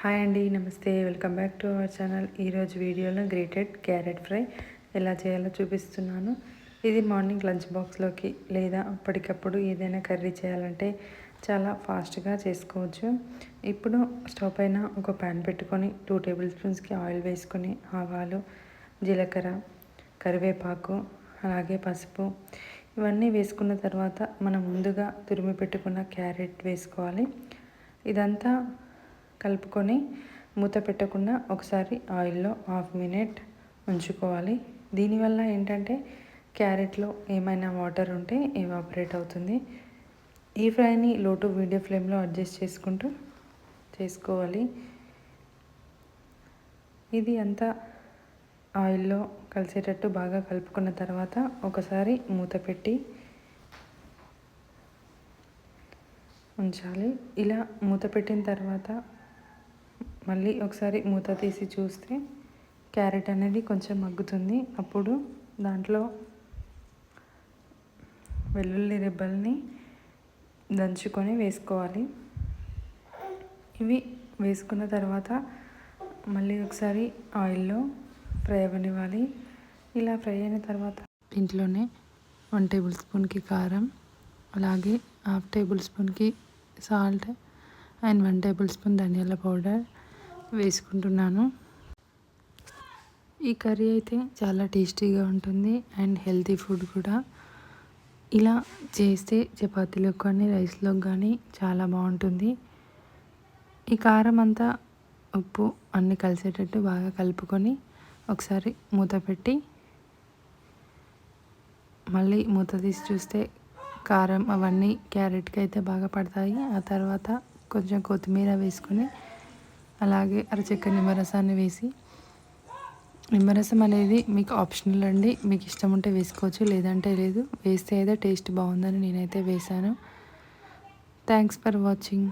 Hi అండి నమస్తే. Welcome back to our channel. ఈరోజు వీడియోలో గ్రేటెడ్ క్యారెట్ ఫ్రై ఎలా చేయాలో చూపిస్తున్నాను. ఇది మార్నింగ్ లంచ్ బాక్స్లోకి లేదా అప్పటికప్పుడు ఏదైనా కర్రీ చేయాలంటే చాలా ఫాస్ట్గా చేసుకోవచ్చు. ఇప్పుడు స్టవ్ పైన ఒక ప్యాన్ పెట్టుకొని టూ టేబుల్ స్పూన్స్కి ఆయిల్ వేసుకొని ఆవాలు జీలకర్ర కరివేపాకు అలాగే పసుపు ఇవన్నీ వేసుకున్న తర్వాత మనం ముందుగా తురిమి పెట్టుకున్న క్యారెట్ వేసుకోవాలి. ఇదంతా కలుపుకొని మూత పెట్టకుండా ఒకసారి ఆయిల్లో హాఫ్ మినిట్ ఉంచుకోవాలి. దీనివల్ల ఏంటంటే క్యారెట్లో ఏమైనా వాటర్ ఉంటే ఎవాపరేట్ అవుతుంది. ఈ ఫ్రైని లోటు మీడియం ఫ్లేమ్లో అడ్జస్ట్ చేసుకుంటూ చేసుకోవాలి. ఇది అంతా ఆయిల్లో కలిసేటట్టు బాగా కలుపుకున్న తర్వాత ఒకసారి మూత పెట్టి ఉంచాలి. ఇలా మూత పెట్టిన తర్వాత మళ్ళీ ఒకసారి మూత తీసి చూస్తే క్యారెట్ అనేది కొంచెం మగ్గుతుంది. అప్పుడు దాంట్లో వెల్లుల్లి రెబ్బల్ని దంచుకొని వేసుకోవాలి. ఇవి వేసుకున్న తర్వాత మళ్ళీ ఒకసారి ఆయిల్లో ఫ్రై అవ్వనివ్వాలి. ఇలా ఫ్రై అయిన తర్వాత ఇంట్లోనే వన్ టేబుల్ స్పూన్కి కారం అలాగే హాఫ్ టేబుల్ స్పూన్కి salt and one tablespoon ధనియాల పౌడర్ వేసుకుంటున్నాను. ఈ కర్రీ అయితే చాలా టేస్టీగా ఉంటుంది అండ్ హెల్తీ ఫుడ్ కూడా. ఇలా చేస్తే చపాతీలోకి కానీ రైస్లోకి కానీ చాలా బాగుంటుంది. ఈ కారం అంతా ఉప్పు అన్ని కలిసేటట్టు బాగా కలుపుకొని ఒకసారి మూత పెట్టి మళ్ళీ మూత తీసి చూస్తే కారం అవన్నీ క్యారెట్కి అయితే బాగా పడతాయి. ఆ తర్వాత కొంచెం కొత్తిమీర వేసుకొని అలాగే అరచెక్క నిమ్మరసాన్ని వేసి నిమ్మరసం అనేది మీకు ఆప్షనల్ అండి. మీకు ఇష్టం ఉంటే వేసుకోవచ్చు లేదంటే లేదు. వేస్తే అయితే టేస్ట్ బాగుందని నేనైతే వేశాను. Thanks for watching.